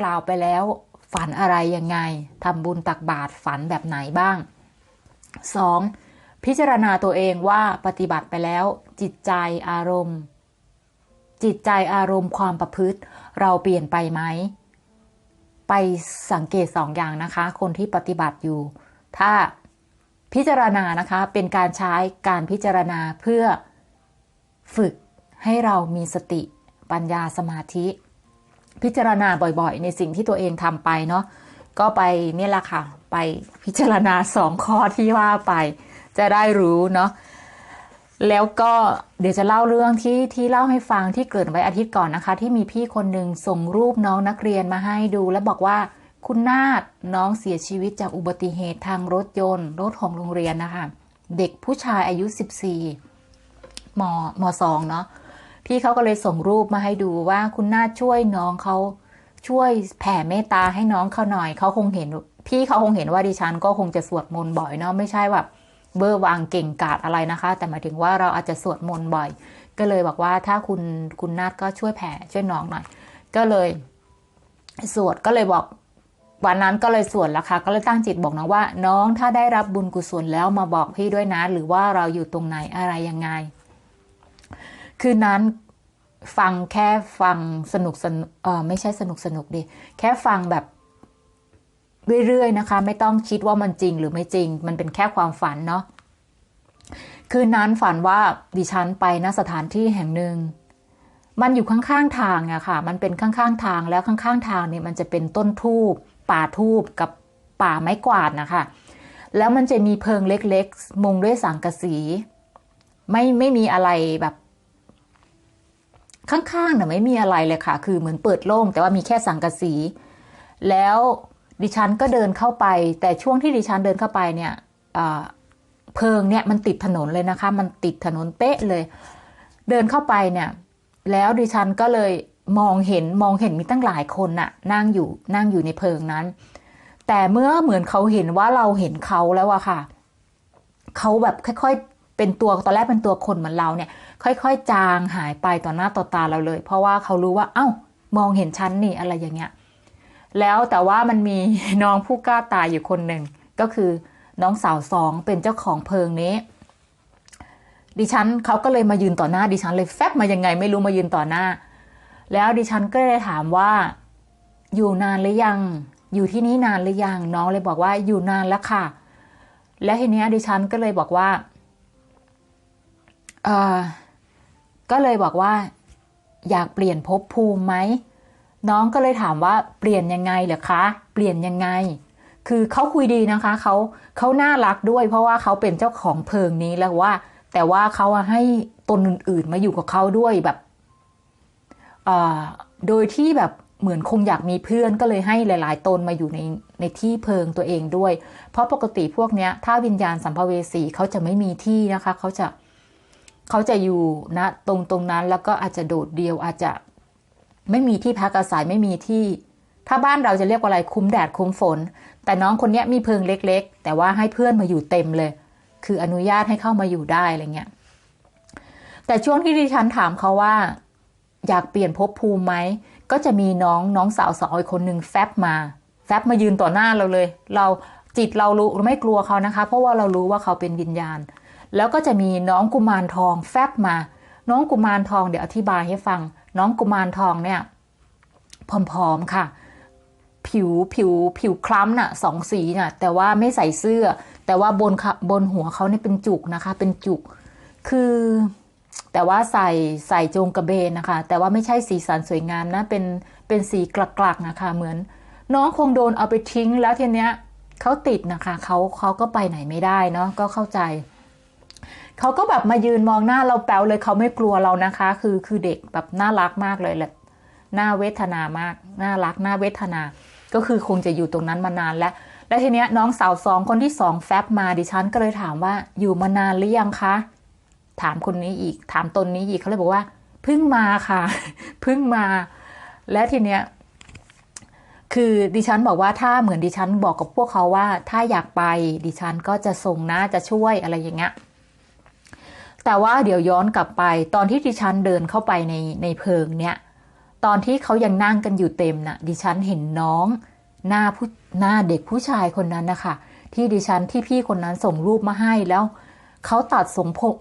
กล่าวไปแล้ว ฝันอะไรยังไงทำบุญตักบาตรฝันแบบไหนบ้าง 2. พิจารณาตัวเองว่าปฏิบัติไปแล้ว จิตใจอารมณ์ จิตใจอารมณ์ความประพฤติ เราเปลี่ยนไปไหม ไปสังเกตสองอย่างนะคะ คนที่ปฏิบัติอยู่ ถ้าพิจารณานะคะเป็นการใช้การพิจารณาเพื่อฝึกให้เรามีสติปัญญาสมาธิ พิจารณาบ่อยๆ ในสิ่งที่ตัวเองทำไปเนาะก็ไปเนี่ยแหละค่ะ ไปพิจารณาสองข้อที่ว่าไป จะได้รู้เนาะแล้วก็เดี๋ยวจะเล่าเรื่องที่ที่เล่าให้ฟังที่เกิดไว้อาทิตย์ก่อนนะคะ ที่มีพี่คนหนึ่งส่งรูปน้องนักเรียนมาให้ดู แล้วบอกว่าคุณนาฏน้องเสียชีวิตจากอุบัติเหตุทางรถยนต์ รถของโรงเรียนนะคะ เด็กผู้ชายอายุ 14มมสองเนาะ พี่เขาก็เลยส่งรูปมาให้ดูว่าคุณนาช่วยน้องเขาช่วยแผ่เมตตาให้น้องเขาหน่อยเขาคงเห็น พี่เขาคงเห็นว่าดิฉันก็คงจะสวดมนต์บ่อยเนาะไม่ใช่แบบเบอร์วางเก่งกาจอะไรนะคะ แต่หมายถึงว่าเราอาจจะสวดมนต์บ่อย ก็เลยบอกว่าถ้าคุณคุณนาฏก็ช่วยแผ่ช่วยน้องหน่อย ก็เลย สวดก็เลยบอกวันนั้นก็เลยสวดแล้วค่ะ ก็เลยตั้งจิตบอกน้องว่า น้องถ้าได้รับบุญกุศลแล้วมาบอกพี่ด้วยนะ หรือว่าเราอยู่ตรงไหนอะไรยังไง คืนนั้นฟังแค่ฟังสนุกสนุกเออไม่ใช่สนุกสนุกดิแค่ฟังแบบเรื่อยๆนะคะ ไม่ต้องคิดว่ามันจริงหรือไม่จริง มันเป็นแค่ความฝันเนาะคืนนั้นฝันว่าดิฉันไปณสถานที่แห่งหนึ่ง มันอยู่ข้างๆทางอะค่ะ มันเป็นข้างๆทางแล้วข้างๆทางเนี่ยมันจะเป็นต้นทูบป่าทูบกับป่าไม้กวาดนะคะ แล้วมันจะมีเพิงเล็กๆ มุงด้วยสังกะสี ไม่ไม่มีอะไรแบบ ข้างๆน่ะไม่มีอะไรเลยค่ะ คือเหมือนเปิดโล่งแต่ว่ามีแค่สังกะสี แล้วดิฉันก็เดินเข้าไป แต่ช่วงที่ดิฉันเดินเข้าไปเนี่ยเพิงเนี่ยมันติดถนนเลยนะคะ มันติดถนนเป๊ะเลย เดินเข้าไปเนี่ย แล้วดิฉันก็เลยมองเห็นมองเห็นมีตั้งหลายคนน่ะ นั่งอยู่นั่งอยู่ในเพิงนั้น แต่เมื่อเหมือนเขาเห็นว่าเราเห็นเขาแล้วอะค่ะเขาแบบค่อยๆ เป็นตัวตอนแรกเป็นตัวคนเหมือนเราเนี่ย ค่อยๆ จางหายไปต่อหน้าต่อตาเราเลย เพราะว่าเขารู้ว่า เอา้ามองเห็นฉันนี่อะไรอย่างเงี้ยแล้วแต่ว่ามันมีน้องผู้กล้าตายอยู่คนหนึ่งก็คือน้องสาวสองเป็นเจ้าของเพิงนี้ ดิฉันเขาก็เลยมายืนต่อหน้าดิฉันเลยแฟบมายังไง ไม่รู้มายืนต่อหน้า แล้วดิฉันก็เลยถามว่า อยู่นานหรือยัง อยู่ที่นี่นานหรือยังน้องเลยบอกว่าอยู่นานแล้วค่ะ และทีนี้ยดิฉันก็เลยบอกว่า ก็เลยบอกว่า อยากเปลี่ยนภพภูมิไหมน้องก็เลยถามว่าเปลี่ยนยังไงเหรอคะ เปลี่ยนยังไง คือเขาคุยดีนะคะเขาเขาน่ารักด้วย เพราะว่าเขาเป็นเจ้าของเพิงนี้แล้วว่า แต่ว่าเขาให้ตนอื่นๆมาอยู่กับเขาด้วยแบบโดยที่แบบเหมือนคงอยากมีเพื่อนก็เลยให้หลาย ๆ ตนมาอยู่ในในที่เพิงตัวเองด้วย เพราะปกติพวกเนี้ย ถ้าวิญญาณสัมภเวสีเขาจะไม่มีที่นะคะ เขาจะ เขาจะอยู่นะตรงตรงนั้นแล้วก็อาจจะโดดเดียวอาจจะไม่มีที่พักอาศัยไม่มีที่ ถ้าบ้านเราจะเรียกว่าอะไรคุ้มแดดคุ้มฝน แต่น้องคนนี้มีเพิงเล็ก ๆ แต่ว่าให้เพื่อนมาอยู่เต็มเลย คืออนุญาตให้เข้ามาอยู่ได้อะไรเงี้ยแต่ช่วงที่ดิฉันถามเขาว่า อยากเปลี่ยนภพภูมิไหมก็จะมีน้องน้องสาวสาวอีกคนหนึ่งแฟบมา แฟบมายืนต่อหน้าเราเลย เราจิตเรารู้ไม่กลัวเขานะคะ เพราะว่าเรารู้ว่าเขาเป็นวิญญาณ แล้วก็จะมีน้องกุมารทองแฟบมา น้องกุมารทองเดี๋ยวอธิบายให้ฟัง น้องกุมารทองเนี่ยผอมๆค่ะ ผิวผิวผิวคล้ำน่ะสองสีน่ะแต่ว่าไม่ใส่เสื้อ แต่ว่าบนบนหัวเขาเนี่ยเป็นจุกนะคะ เป็นจุก คือแต่ว่าใส่ใส่จงกระเบนนะคะ แต่ว่าไม่ใช่สีสันสวยงามนะเป็นเป็นสีกลักๆนะคะ เหมือน น้องคงโดนเอาไปทิ้งแล้วทีเนี้ยเขาติดนะคะเขาเขาก็ไปไหนไม่ได้เนาะก็เข้าใจ เขาก็แบบมายืนมองหน้าเราแป๊วเลยเขาไม่กลัวเรานะคะ คือคือเด็กแบบน่ารักมากเลยแหละน่าเวทนามากน่ารักน่าเวทนา ก็คือคงจะอยู่ตรงนั้นมานานแล้ว และทีเนี้ยน้องสาวสองคนที่สองแฟบมาดิฉันก็เลยถามว่าอยู่มานานหรือยังคะ ถามคนนี้อีก ถามตนนี้อีกเขาเลยบอกว่าเพิ่งมาค่ะเพิ่งมา และทีเนี้ยคือดิฉันบอกว่าถ้าเหมือนดิฉันบอกกับพวกเขาว่า ถ้าอยากไปดิฉันก็จะส่งนะจะช่วยอะไรอย่างเงี้ย แต่ว่าเดี๋ยวย้อนกลับไป ตอนที่ดิฉันเดินเข้าไปในในเพิงเนี้ยตอนที่เขายังนั่งกันอยู่เต็มนะ่ะ ดิฉันเห็นน้องหน้าผู้หน้าเด็กผู้ชายคนนั้นนะคะที่ดิฉันที่พี่คนนั้นส่งรูปมาให้แล้วเขาตัดทรงผม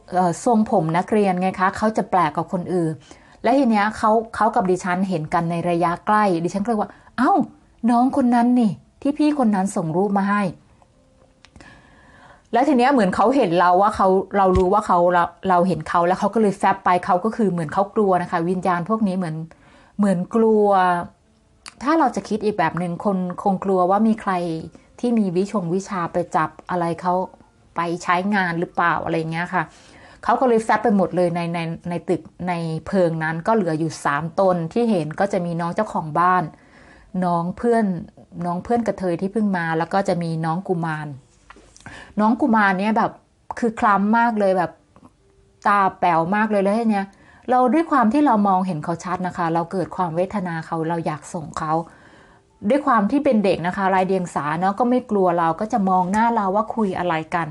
ทรงผมนักเรียนไงคะเขาจะแปลกกว่าคนอื่น และทีเนี้ยเขาเขากับดิฉันเห็นกันในระยะใกล้ ดิฉันก็เลยว่า เอ้า น้องคนนั้นนี่ ที่พี่คนนั้นส่งรูปมาให้ แล้วทีเนี้ยเหมือนเขาเห็นเราว่าเขาเรารู้ว่าเขาเราเราเห็นเขาแล้วเขาก็เลยแฟบไปเขาก็คือเหมือนเขากลัวนะคะ วิญญาณพวกนี้เหมือนเหมือนกลัว ถ้าเราจะคิดอีกแบบหนึ่งคนคงกลัวว่ามีใครที่มีวิชงวิชาไปจับอะไรเขาไปใช้งานหรือเปล่าอะไรเงี้ยค่ะเขาก็เลยแฟบไปหมดเลยในในในตึกในเพิงนั้นก็เหลืออยู่สามตนที่เห็นก็จะมีน้องเจ้าของบ้าน น้องเพื่อนน้องเพื่อนกระเทยที่เพิ่งมา แล้วก็จะมีน้องกุมาร น้องกุมารเนี่ยแบบคือคล้ำมากเลยแบบตาแป๋วมากเลยแล้วเนี้ยเราด้วยความที่เรามองเห็นเขาชัดนะคะ เราเกิดความเวทนาเขาเราอยากส่งเขาด้วยความที่เป็นเด็กนะคะลายเดียงสาเนาะก็ไม่กลัวเราก็จะมองหน้าเราว่าคุยอะไรกัน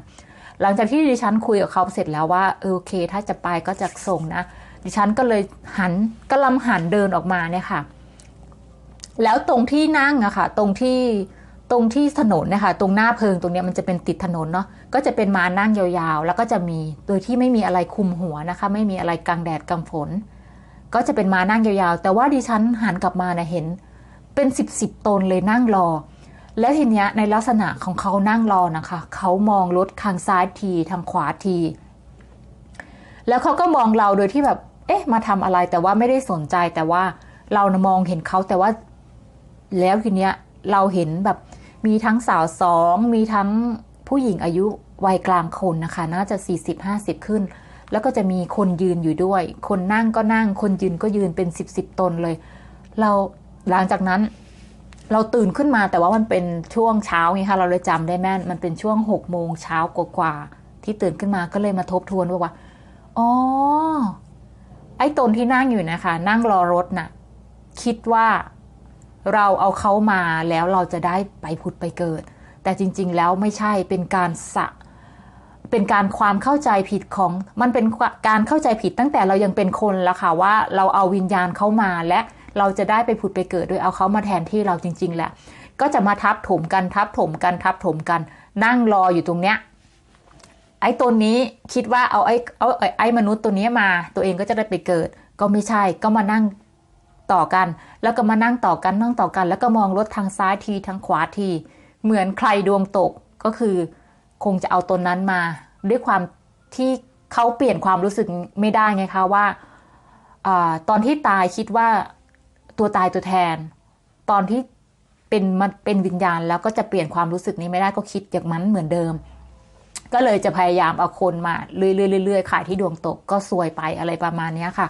หลังจากที่ดิฉันคุยกับเขาเสร็จแล้วว่าเออโอเค ถ้าจะไปก็จะส่งนะ ดิฉันก็เลยหันก็ลำหันเดินออกมาเนี่ยค่ะ แล้วตรงที่นั่งอะค่ะ ตรงที่ ตรงที่ถนนนะคะตรงหน้าเพิงตรงนี้มันจะเป็นติดถนนเนาะก็จะเป็นมานั่งยาวๆ แล้วก็จะมีโดยที่ไม่มีอะไรคุมหัวนะคะ ไม่มีอะไรกลางแดดกลางฝน ก็จะเป็นมานั่งยาวๆ แต่ว่าดิฉันหันกลับมาเนะเห็น เป็นสิบสิบตนเลยนั่งรอ และทีเนี้ยในลักษณะของเขานั่งรอนะคะเขามองรถทางซ้ายทีทางขวาที แล้วเขาก็มองเราโดยที่แบบ เอ๊ะ มาทำอะไรแต่ว่าไม่ได้สนใจแต่ว่าเรานะมองเห็นเขาแต่ว่า แล้วทีเนี้ยเราเห็นแบบ มีทั้งสาวสองมีทั้งผู้หญิงอายุวัยกลางคนนะคะ น่าจะ 40-50 ขึ้น แล้วก็จะมีคนยืนอยู่ด้วย คนนั่งก็นั่ง คนยืนก็ยืนเป็น 10บสตนเลย เราหลังจากนั้นเราตื่นขึ้นมาแต่ว่ามันเป็นช่วงเช้าไงคะเราเลยจำได้แม่นมันเป็นช่วงหกโมงเช้ากว่าๆที่ตื่นขึ้นมาก็เลยมาทบทวนว่าว่าอ๋อไอ้ตนที่นั่งอยู่นะคะ นั่งรอรถน่ะ คิดว่า เราเอาเขามาแล้วเราจะได้ไปผุดไปเกิด แต่จริง ๆ แล้วไม่ใช่เป็นการสะเป็นการความเข้าใจผิดของมันเป็นการเข้าใจผิดตั้งแต่เรายังเป็นคนละค่ะว่าเราเอาวิญญาณเขามาและเราจะได้ไปผุดไปเกิดโดยเอาเขามาแทนที่เราจริง ๆ แหละ ก็จะมาทับถมกันทับถมกันทับถมกัน นั่งรออยู่ตรงเนี้ยไอ้ตัวนี้คิดว่าเอาไอ้เอาไอ้มนุษย์ตัวนี้มา ตัวเองก็จะได้ไปเกิด ก็ไม่ใช่ก็มานั่ง ต่อกัน แล้วก็มานั่งต่อกันนั่งต่อกัน แล้วก็มองรถทางซ้ายทีทางขวาที เหมือนใครดวงตกก็คือ คงจะเอาตนนั้นมา ด้วยความที่เขาเปลี่ยนความรู้สึกไม่ได้ไงคะว่าอตอนที่ตายคิดว่าตัวตายตัวแทน ตอนที่เป็นมันเป็นวิญญาณแล้วก็จะเปลี่ยนความรู้สึกนี้ไม่ได้ก็คิดอย่างนั้นเหมือนเดิม ก็เลยจะพยายามเอาคนมาเรื่อยๆๆขายที่ดวงตกก็ซวยไปอะไรประมาณนี้ค่ะ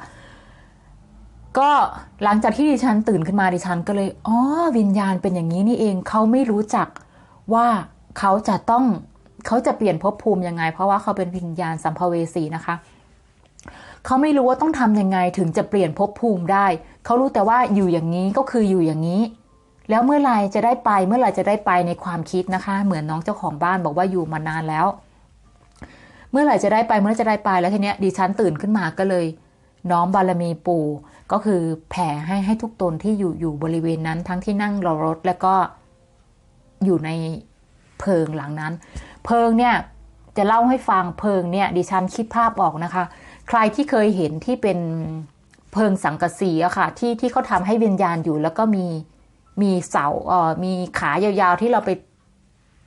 ก็หลังจากที่ดิฉันตื่นขึ้นมาดิฉันก็เลยอ๋อวิญญาณเป็นอย่างนี้นี่เองเขาไม่รู้จักว่าเขาจะต้องเขาจะเปลี่ยนภพภูมิยังไง เพราะว่าเขาเป็นวิญญาณสัมภเวสีนะคะเขาไม่รู้ว่าต้องทำยังไงถึงจะเปลี่ยนภพภูมิได้ เขารู้แต่ว่าอยู่อย่างนี้ก็คืออยู่อย่างนี้ แล้วเมื่อไรจะได้ไปเมื่อไรจะได้ไปในความคิดนะคะ เหมือนน้องเจ้าของบ้านบอกว่าอยู่มานานแล้ว เมื่อไหร่จะได้ไปเมื่อจะได้ไปแล้วทีเนี้ยดิฉันตื่นขึ้นมาก็เลย น้อมบารมีปู่ ก็คือแผ่ให้ให้ทุกตนที่อยู่อยู่บริเวณนั้นทั้งที่นั่งรอรถแล้วก็อยู่ในเพิงหลังนั้น เพิงเนี่ยจะเล่าให้ฟังเพิงเนี่ยดิฉันคิดภาพออกนะคะ ใครที่เคยเห็นที่เป็นเพิงสังกะสีอะค่ะ ที่ที่เขาทำให้วิญญาณอยู่ แล้วก็มีมีเสาเอ่อมีขายาวๆที่เราไป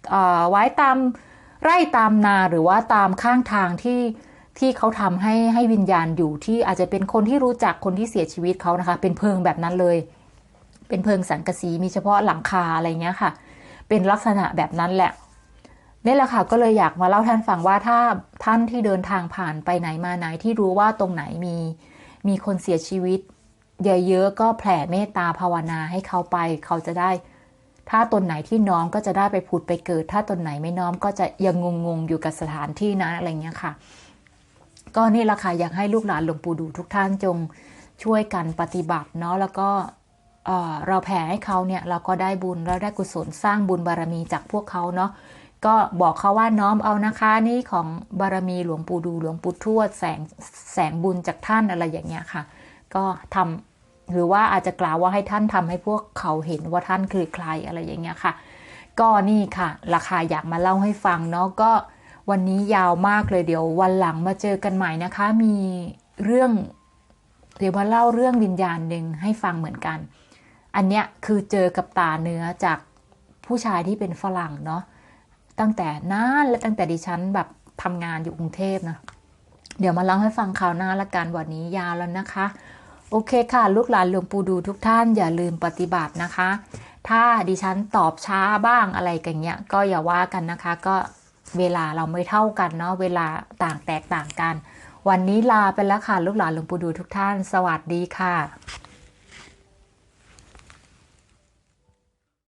เอ่อไว้ตามไร่ตามนาหรือว่าตามข้างทางที่ ที่เขาทำให้ให้วิญญาณอยู่ที่อาจจะเป็นคนที่รู้จักคนที่เสียชีวิตเขานะคะ เป็นเพิงแบบนั้นเลย เป็นเพิงสังกะสีมีเฉพาะหลังคาอะไรเงี้ยค่ะ เป็นลักษณะแบบนั้นแหละนี่แหละค่ะก็เลยอยากมาเล่าท่านฟังว่าถ้าท่านที่เดินทางผ่านไปไหนมาไหนที่รู้ว่าตรงไหนมีมีคนเสียชีวิตเยอะๆก็แผ่เมตตาภาวนาให้เขาไปเขาจะได้ ถ้าตนไหนที่น้อมก็จะได้ไปผุดไปเกิด ถ้าตนไหนไม่น้อมก็จะยังงงๆอยู่กับสถานที่นั้นอะไรเงี้ยค่ะ ก็นี่แหละค่ะอยากให้ลูกหลานหลวงปู่ดูทุกท่านจงช่วยกันปฏิบัติเนาะแล้วก็เราแผ่ให้เขาเนี่ยเราก็ได้บุญเราได้กุศลสร้างบุญบารมีจากพวกเขาเนาะก็บอกเขาว่าน้อมเอานะคะนี่ของบารมีหลวงปู่ดูหลวงปู่ทวดแสงแสงบุญจากท่านอะไรอย่างเงี้ยค่ะ ก็ทำหรือว่าอาจจะกล่าวว่าให้ท่านทำให้พวกเขาเห็นว่าท่านคือใครอะไรอย่างเงี้ยค่ะ ก็นี่ค่ะ ราคาอยากมาเล่าให้ฟังเนาะก็ วันนี้ยาวมากเลยเดี๋ยววันหลังมาเจอกันใหม่นะคะ มีเรื่องเดี๋ยวมาเล่าเรื่องวิญญาณหนึ่งให้ฟังเหมือนกัน อันเนี้ยคือเจอกับตาเนื้อจากผู้ชายที่เป็นฝรั่งเนาะตั้งแต่นานและตั้งแต่ดิฉันแบบทำงานอยู่กรุงเทพนะเดี๋ยวมาเล่าให้ฟังคราวหน้าละกันวันนี้ยาวแล้วนะคะ โอเคค่ะ ลูกหลานหลวงปู่ดูทุกท่านอย่าลืมปฏิบัตินะคะ ถ้าดิฉันตอบช้าบ้างอะไรกันเนี้ยก็อย่าว่ากันนะคะ ก็ เวลาเราไม่เท่ากันเนาะเวลาต่างแตกต่างกัน วันนี้ลาไปแล้วค่ะ ลูกหลานหลวงปู่ดูทุกท่าน สวัสดีค่ะ